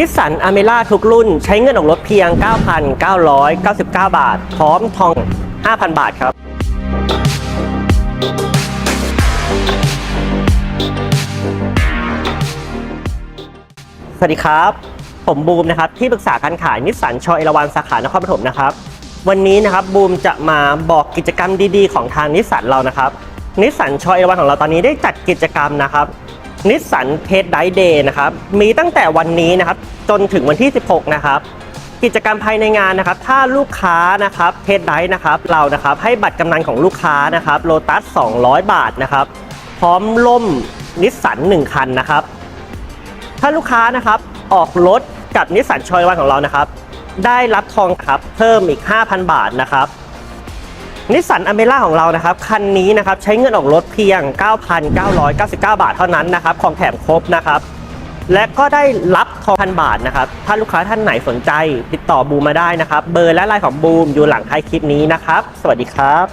นิสสันอเมร่าทุกรุ่นใช้เงินออกรถเพียง 9,999 บาท พร้อมทอง 5,000 บาทครับสวัสดีครับ ผมบูมนะครับที่ปรึกษาการขายนิสสันชอยเอราวันสาขานครปฐมนะครับ วันนี้นะครับบูมจะมาบอกกิจกรรมดีๆ ของทางนิสสันเรานะครับนิสสันชอยเอราวันของเราตอนนี้ได้จัดกิจกรรมนะครับ นิสสันเทสไดเดย์นะครับ มีตั้งแต่วันนี้นะครับจนถึงวันที่ 16 นะครับ กิจกรรมภายในงานนะครับ ถ้าลูกค้านะครับเทสไดนะครับ เรานะครับให้บัตรกำนันของลูกค้านะครับโลตัส 200 บาทนะครับ พร้อมล่มนิสสัน1 คันนะครับ ถ้าลูกค้านะครับออกรถกับนิสสันชอยวันของเรานะครับ ได้รับทองครับเพิ่มอีก 5,000 บาทนะครับ นิสสันอเมร่าของเรานะครับ คันนี้นะครับใช้เงินออกรถเพียง 9,999 บาทเท่านั้นนะครับ ของแถมครบนะครับ และก็ได้รับทองพันบาทนะครับ ถ้าลูกค้าท่านไหนสนใจ ติดต่อบูมมาได้นะครับ เบอร์และไลน์ของบูมอยู่หลังท้ายคลิปนี้นะครับ สวัสดีครับ